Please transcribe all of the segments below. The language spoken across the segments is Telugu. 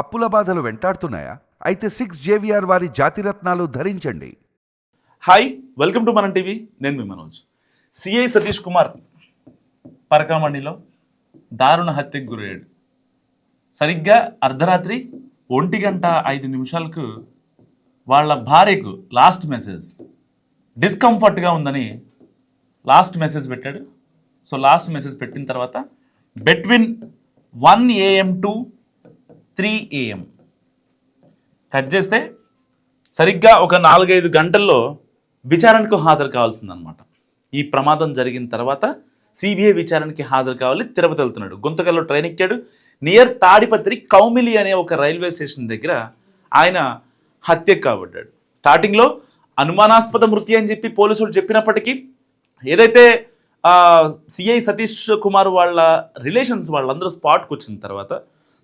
అప్పుల బాధలు వెంటాడుతున్నాయా? అయితే సిక్స్ జేవిఆర్ వారి జాతిరత్నాలు ధరించండి. హాయ్ వెల్కమ్ టు మన టీవీ నేను మీ మనోజ్. సిఐ సతీష్ కుమార్ పరకామణిలో దారుణ హత్యకు గురయ్యాడు. సరిగ్గా అర్ధరాత్రి ఒంటి గంట ఐదు నిమిషాలకు వాళ్ళ భార్యకు లాస్ట్ మెసేజ్ డిస్కంఫర్ట్గా ఉందని లాస్ట్ మెసేజ్ పెట్టాడు. సో లాస్ట్ మెసేజ్ పెట్టిన తర్వాత between one AM to three AM cut చేస్తే సరిగ్గా ఒక నాలుగైదు గంటల్లో విచారణకు హాజరు కావాల్సిందనమాట ఈ ప్రమాదం జరిగిన తర్వాత సిబిఐ విచారణకి హాజరు కావాలి తిరుపతి వెళ్తున్నాడు. గుంతకల్లో ట్రైన్ ఎక్కాడు. నియర్ తాడిపత్రి కౌమిలి అనే ఒక రైల్వే స్టేషన్ దగ్గర ఆయన హత్య కాబడ్డాడు. స్టార్టింగ్లో అనుమానాస్పద మృతి అని చెప్పి పోలీసులు చెప్పినప్పటికీ ఏదైతే సిఐ సతీష్ కుమార్ వాళ్ళ రిలేషన్స్ వాళ్ళందరూ స్పాట్కి వచ్చిన తర్వాత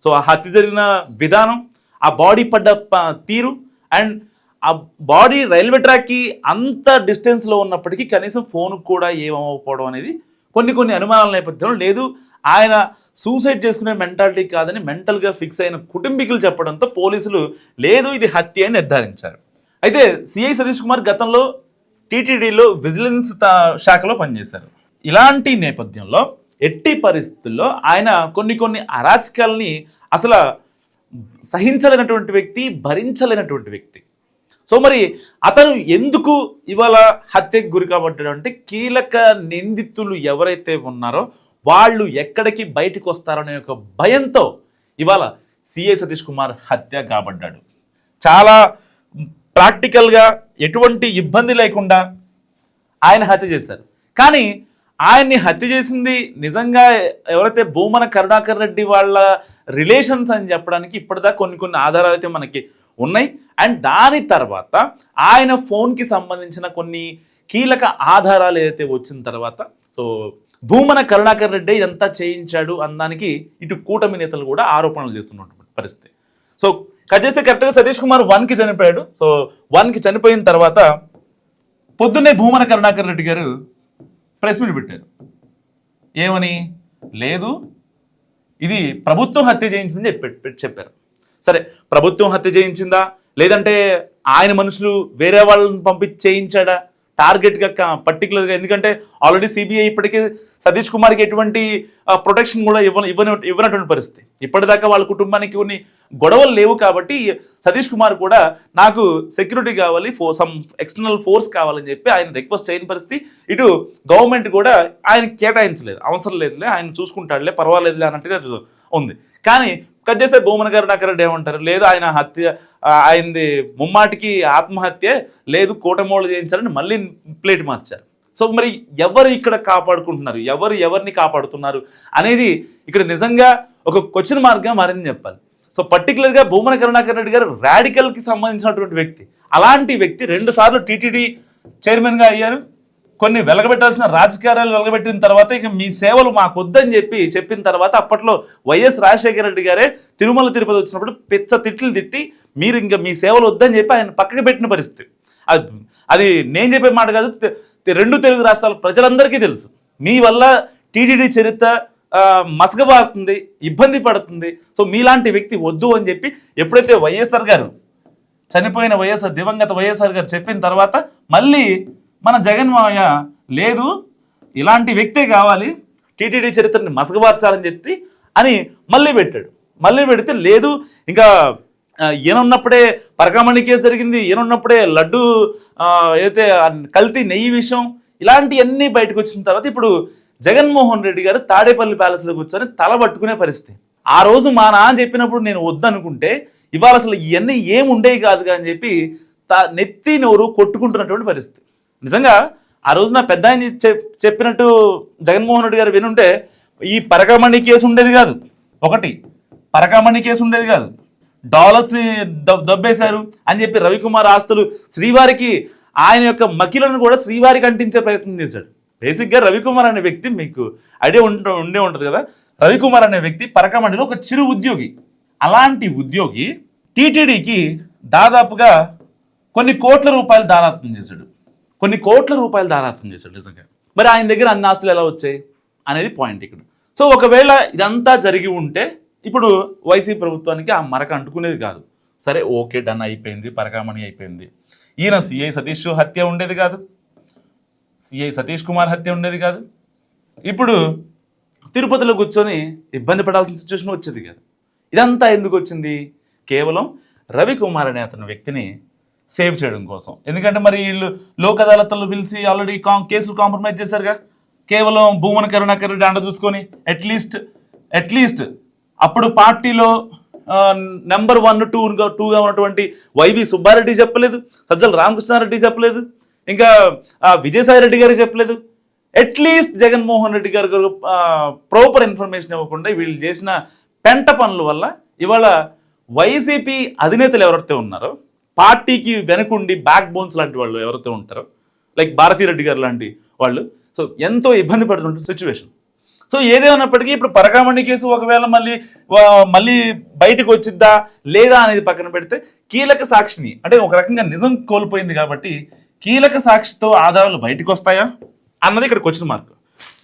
సో ఆ హత్య జరిగిన విధానం ఆ బాడీ పడ్డ తీరు అండ్ ఆ బాడీ రైల్వే ట్రాక్కి అంత డిస్టెన్స్లో ఉన్నప్పటికీ కనీసం ఫోన్కు కూడా ఏమవ్వకపోవడం అనేది కొన్ని కొన్ని అనుమానాల నేపథ్యంలో లేదు. ఆయన సూసైడ్ చేసుకునే మెంటాలిటీ కాదని మెంటల్గా ఫిక్స్ అయిన కుటుంబీకులు చెప్పడంతో పోలీసులు లేదు ఇది హత్య అని నిర్ధారించారు. అయితే సిఐ సతీష్ కుమార్ గతంలో టీటీడీలో విజిలెన్స్ తా- శాఖలో పనిచేశారు. ఇలాంటి నేపథ్యంలో ఎట్టి పరిస్థితుల్లో ఆయన కొన్ని కొన్ని అరాచకాలని అసలు సహించలేనటువంటి వ్యక్తి భరించలేనటువంటి వ్యక్తి. సో మరి అతను ఎందుకు ఇవాళ హత్యకు గురి కాబడ్డాడు అంటే కీలక నిందితులు ఎవరైతే ఉన్నారో వాళ్ళు ఎక్కడికి బయటకు వస్తారనే ఒక భయంతో ఇవాళ సిఐ సతీష్ కుమార్ హత్య కాబడ్డాడు. చాలా ప్రాక్టికల్గా ఎటువంటి ఇబ్బంది లేకుండా ఆయన హత్య చేశారు. కానీ ఆయన్ని హత్య చేసింది నిజంగా ఎవరైతే భూమన కరుణాకర్ రెడ్డి వాళ్ళ రిలేషన్స్ అని చెప్పడానికి ఇప్పటిదాకా కొన్ని కొన్ని ఆధారాలు అయితే మనకి ఉన్నాయి. అండ్ దాని తర్వాత ఆయన ఫోన్కి సంబంధించిన కొన్ని కీలక ఆధారాలు ఏదైతే వచ్చిన తర్వాత సో భూమన కరుణాకర్ రెడ్డి ఇదంతా చేయించాడు అనడానికి ఇటు కూటమి నేతలు కూడా ఆరోపణలు చేస్తున్నటువంటి పరిస్థితి. సో కట్ చేస్తే కరెక్ట్గా సతీష్ కుమార్ వన్కి చనిపోయాడు. సో వన్కి చనిపోయిన తర్వాత పొద్దున్నే భూమన కరుణాకర్ రెడ్డి గారు ప్రెస్ మీట్ పెట్టారు. ఏమని? లేదు ఇది ప్రభుత్వం హత్య చేయించిందని చెప్పి చెప్పారు. సరే ప్రభుత్వం హత్య చేయించిందా? లేదంటే ఆయన మనుషులు వేరే వాళ్ళని పంపించి చేయించాడా? టార్గెట్గా పర్టికులర్గా ఎందుకంటే ఆల్రెడీ సిబిఐ ఇప్పటికే సతీష్ కుమార్కి ఎటువంటి ప్రొటెక్షన్ కూడా ఇవ్వ ఇవ్వని ఇవ్వనటువంటి పరిస్థితి. ఇప్పటిదాకా వాళ్ళ కుటుంబానికి కొన్ని గొడవలు లేవు కాబట్టి సతీష్ కుమార్ కూడా నాకు సెక్యూరిటీ కావాలి ఫో సమ్ ఎక్స్టర్నల్ ఫోర్స్ కావాలని చెప్పి ఆయన రిక్వెస్ట్ చేయని పరిస్థితి. ఇటు గవర్నమెంట్ కూడా ఆయన కేటాయించలేదు. అవసరం లేదులే ఆయన చూసుకుంటాడులే పర్వాలేదులే అన్నట్టుగా ఉంది. కానీ కట్ చేస్తే భూమన్ గారు నాకరెడ్డి ఏమంటారు లేదు ఆయన హత్య ఆయనది ముమ్మాటికి ఆత్మహత్య లేదు కూటమోళ్ళు చేయించాలని మళ్ళీ ప్లేట్ మార్చారు. సో మరి ఎవరు ఇక్కడ కాపాడుకుంటున్నారు? ఎవరు ఎవరిని కాపాడుతున్నారు? అనేది ఇక్కడ నిజంగా ఒక క్వశ్చన్ మార్గం మారిందని చెప్పాలి. సో పర్టికులర్గా భూమన కరుణాకర్ రెడ్డి గారు ర్యాడికల్కి సంబంధించినటువంటి వ్యక్తి. అలాంటి వ్యక్తి రెండు సార్లు టీటీడీ చైర్మన్గా అయ్యారు. కొన్ని వెలగబెట్టాల్సిన రాజకీయాలు వెలగబెట్టిన తర్వాత ఇక మీ సేవలు మాకు వద్దని చెప్పి చెప్పిన తర్వాత అప్పట్లో వైఎస్ రాజశేఖర రెడ్డి గారే తిరుమల తిరుపతి వచ్చినప్పుడు పిచ్చ తిట్లు తిట్టి మీరు ఇంకా మీ సేవలు వద్దని చెప్పి ఆయన పక్కకు పెట్టిన పరిస్థితి. అది అది నేను చెప్పే మాట కాదు రెండు తెలుగు రాష్ట్రాల ప్రజలందరికీ తెలుసు. మీ వల్ల టీటీడీ చరిత్ర మసగబారుతుంది ఇబ్బంది పడుతుంది. సో మీలాంటి వ్యక్తి వద్దు అని చెప్పి ఎప్పుడైతే వైఎస్ఆర్ గారు చనిపోయిన వైఎస్ఆర్ దివంగత వైఎస్ఆర్ గారు చెప్పిన తర్వాత మళ్ళీ మన జగన్ మావయ్య లేదు ఇలాంటి వ్యక్తే కావాలి టీటీడీ చరిత్రని మసకబార్చాలని చెప్పి అని మళ్ళీ పెట్టాడు. మళ్ళీ పెడితే లేదు ఇంకా ఈయనున్నప్పుడే పరకామణి కేసు జరిగింది ఈయనున్నప్పుడే లడ్డు ఏదైతే కల్తీ నెయ్యి విషయం ఇలాంటివన్నీ బయటకు వచ్చిన తర్వాత ఇప్పుడు జగన్మోహన్ రెడ్డి గారు తాడేపల్లి ప్యాలెస్లో కూర్చొని తల పట్టుకునే పరిస్థితి. ఆ రోజు మా నాన్న చెప్పినప్పుడు నేను వద్దనుకుంటే ఇవాళ అసలు ఇవన్నీ ఏం ఉండేవి కాదుగా అని చెప్పి తా- నెత్తి నోరు కొట్టుకుంటున్నటువంటి పరిస్థితి. నిజంగా ఆ రోజున పెద్ద ఆయన చెప్- చెప్పినట్టు జగన్మోహన్ రెడ్డి గారు వినుంటే ఈ పరకామణి కేసు ఉండేది కాదు. ఒకటి పరకామణి కేసు ఉండేది కాదు. డాలర్స్ దబ్బేశారు అని చెప్పి రవికుమార్ ఆస్తులు శ్రీవారికి ఆయన యొక్క మకిలను కూడా శ్రీవారికి అంటించే ప్రయత్నం చేశాడు. బేసిక్గా రవికుమార్ అనే వ్యక్తి మీకు ఐడియా ఉంట ఉండే ఉంటుంది కదా? రవికుమార్ అనే వ్యక్తి పరకమణిలో ఒక చిరు ఉద్యోగి. అలాంటి ఉద్యోగి టీటీడీకి దాదాపుగా కొన్ని కోట్ల రూపాయలు దారాత్వం చేశాడు. కొన్ని కోట్ల రూపాయలు దారాత్వం చేశాడు నిజంగా. మరి ఆయన దగ్గర అన్ని ఆస్తులు ఎలా వచ్చాయి అనేది పాయింట్ ఇక్కడ. సో ఒకవేళ ఇదంతా జరిగి ఉంటే ఇప్పుడు వైసీపీ ప్రభుత్వానికి ఆ మరక అంటుకునేది కాదు. సరే ఓకే డన్ అయిపోయింది పరకామణి అయిపోయింది. ఈయన సిఐ సతీష్ హత్య ఉండేది కాదు. సిఐ సతీష్ కుమార్ హత్య ఉండేది కాదు. ఇప్పుడు తిరుపతిలో కూర్చొని ఇబ్బంది పడాల్సిన సిచ్యువేషన్ వచ్చేది కాదు. ఇదంతా ఎందుకు వచ్చింది? కేవలం రవికుమార్ అనే అతని వ్యక్తిని సేవ్ చేయడం కోసం. ఎందుకంటే మరి వీళ్ళు లోక్ అదాలత్లో పిలిచి ఆల్రెడీ కా కేసులు కాంప్రమైజ్ చేశారుగా. కేవలం భూమన కరుణాకర్ రెడ్డి అండ చూసుకొని అట్లీస్ట్ అట్లీస్ట్ అప్పుడు పార్టీలో నెంబర్ వన్ టూ టూగా ఉన్నటువంటి వైవి సుబ్బారెడ్డి చెప్పలేదు సజ్జల రామకృష్ణారెడ్డి చెప్పలేదు ఇంకా విజయసాయి రెడ్డి గారు చెప్పలేదు. అట్లీస్ట్ జగన్మోహన్ రెడ్డి గారు ప్రాపర్ ఇన్ఫర్మేషన్ ఇవ్వకుండా వీళ్ళు చేసిన పెంట పనుల వల్ల ఇవాళ వైసీపీ అధినేతలు ఎవరైతే ఉన్నారో పార్టీకి వెనకుండి బ్యాక్ బోన్స్ లాంటి వాళ్ళు ఎవరైతే ఉంటారో లైక్ భారతీరెడ్డి గారు లాంటి వాళ్ళు సో ఎంతో ఇబ్బంది పడుతుంటారు సిచ్యువేషన్ సో ఏదేమైనప్పటికీ ఇప్పుడు పరకామణి కేసు ఒకవేళ మళ్ళీ మళ్ళీ బయటకు వచ్చిద్దా లేదా అనేది పక్కన పెడితే కీలక సాక్షిని అంటే ఒక రకంగా నిజం కోల్పోయింది కాబట్టి కీలక సాక్షితో ఆధారాలు బయటకు వస్తాయా? అన్నది ఇక్కడ క్వశ్చన్ మార్క్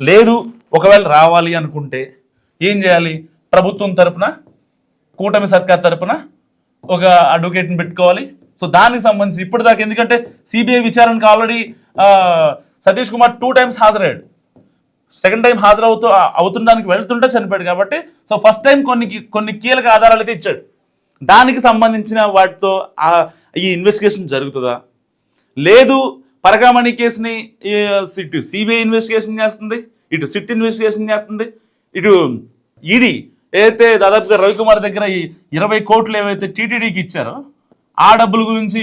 లేదు ఒకవేళ రావాలి అనుకుంటే ఏం చేయాలి? ప్రభుత్వం తరపున కూటమి సర్కార్ తరపున ఒక అడ్వకేట్ని పెట్టుకోవాలి. సో దానికి సంబంధించి ఇప్పటిదాకా ఎందుకంటే సిబిఐ విచారణకు already Satish Kumar two times హాజరయ్యాడు. Second time హాజరవుతూ అవుతుండడానికి వెళ్తుంటే చనిపోయాడు కాబట్టి సో ఫస్ట్ టైం కొన్ని కొన్ని కీలక ఆధారాలు అయితే ఇచ్చాడు. దానికి సంబంధించిన వాటితో ఈ ఇన్వెస్టిగేషన్ జరుగుతుందా? లేదు పరకామణి కేసుని సిట్ సిబిఐ ఇన్వెస్టిగేషన్ చేస్తుంది ఇటు సిట్ ఇన్వెస్టిగేషన్ చేస్తుంది ఇటు ఈడీ ఏదైతే దాదాపుగా రవికుమార్ దగ్గర ఈ ఇరవై కోట్లు ఏవైతే టీటీడీకి ఇచ్చారో ఆ డబ్బుల గురించి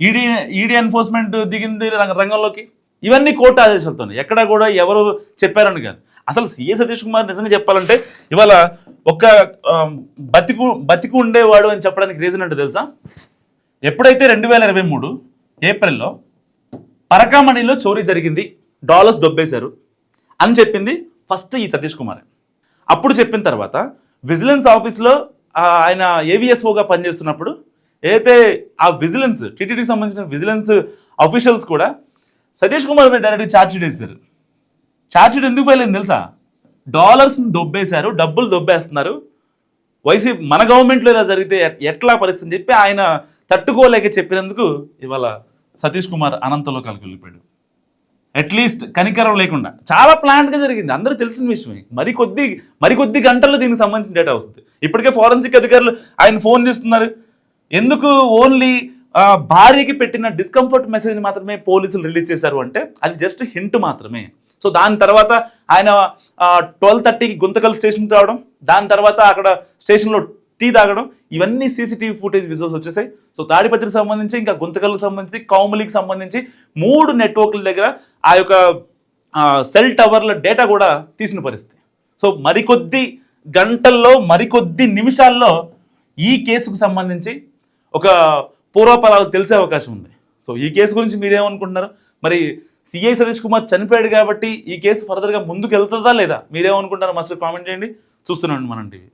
ఈడీ ఈడీ ఎన్ఫోర్స్మెంట్ దిగింది రంగ- రంగంలోకి? ఇవన్నీ కోర్టు ఆదేశాలతో ఎక్కడ కూడా ఎవరు చెప్పారని కాదు. అసలు సిఏ సతీష్ కుమార్ నిజంగా చెప్పాలంటే ఇవాళ ఒక బతికు బతికు ఉండేవాడు అని చెప్పడానికి రీజన్ అంటే తెలుసా? ఎప్పుడైతే రెండు వేల ఇరవై మూడు ఏప్రిల్లో పరకామణిలో చోరీ జరిగింది డాలర్స్ దొబ్బేశారు అని చెప్పింది ఫస్ట్ ఈ సతీష్ కుమార్. అప్పుడు చెప్పిన తర్వాత విజిలెన్స్ ఆఫీస్లో ఆయన ఏవిఎస్ఓగా పనిచేస్తున్నప్పుడు ఏదైతే ఆ విజిలెన్స్ టీటీడీకి సంబంధించిన విజిలెన్స్ అఫీషియల్స్ కూడా సతీష్ కుమార్ మీద డైరెక్ట్గా ఛార్జ్ షీట్ వేశారు. ఛార్జ్ షీట్ ఎందుకు ఫెయిల్ తెలుసా? డాలర్స్ని దొబ్బేశారు డబ్బులు దొబ్బేస్తున్నారు. వైసీపీ మన గవర్నమెంట్లో ఇలా జరిగితే ఎట్లా పరిస్థితి అని చెప్పి ఆయన తట్టుకోలేక చెప్పినందుకు ఇవాళ సతీష్ కుమార్ అనంతలో వెళ్ళిపోయాడు. అట్లీస్ట్ కనికరం లేకుండా. చాలా ప్లాన్గా జరిగింది. అందరూ తెలిసిన విషయమే. మరి మరికొద్ది మరి కొద్ది గంటల్లో దీనికి సంబంధించిన డేటా వస్తుంది. ఇప్పటికే ఫారెన్సిక్ అధికారులు ఆయన ఫోన్ చేస్తున్నారు. ఎందుకు ఓన్లీ భార్యకి పెట్టిన డిస్కంఫర్ట్ మెసేజ్ మాత్రమే పోలీసులు రిలీజ్ చేశారు అంటే అది జస్ట్ హింట్ మాత్రమే. సో దాని తర్వాత ఆయన ట్వెల్వ్ థర్టీకి గుంతకల్ స్టేషన్కి రావడం దాని తర్వాత అక్కడ స్టేషన్లో టీ తాగడం ఇవన్నీ సీసీటీవీ ఫుటేజ్ విజువల్స్ వచ్చేసాయి. సో తాడిపత్రికి సంబంధించి ఇంకా గుంతకల్కి సంబంధించి కౌములికి సంబంధించి మూడు నెట్వర్క్ల దగ్గర ఆ యొక్క సెల్ టవర్ల డేటా కూడా తీసిన పరిస్థితి. సో మరికొద్ది గంటల్లో మరికొద్ది నిమిషాల్లో ఈ కేసుకు సంబంధించి ఒక పూర్వపరాలు తెలిసే అవకాశం ఉంది. సో ఈ కేసు గురించి మీరేమనుకుంటున్నారు? మరి సిఐ సురేష్ కుమార్ చనిపోయాడు కాబట్టి ఈ కేసు ఫర్దర్గా ముందుకు వెళ్తుందా లేదా? మీరేమనుకుంటారో మస్ట్ కామెంట్ చేయండి. చూస్తున్నాను మనం టీవీ.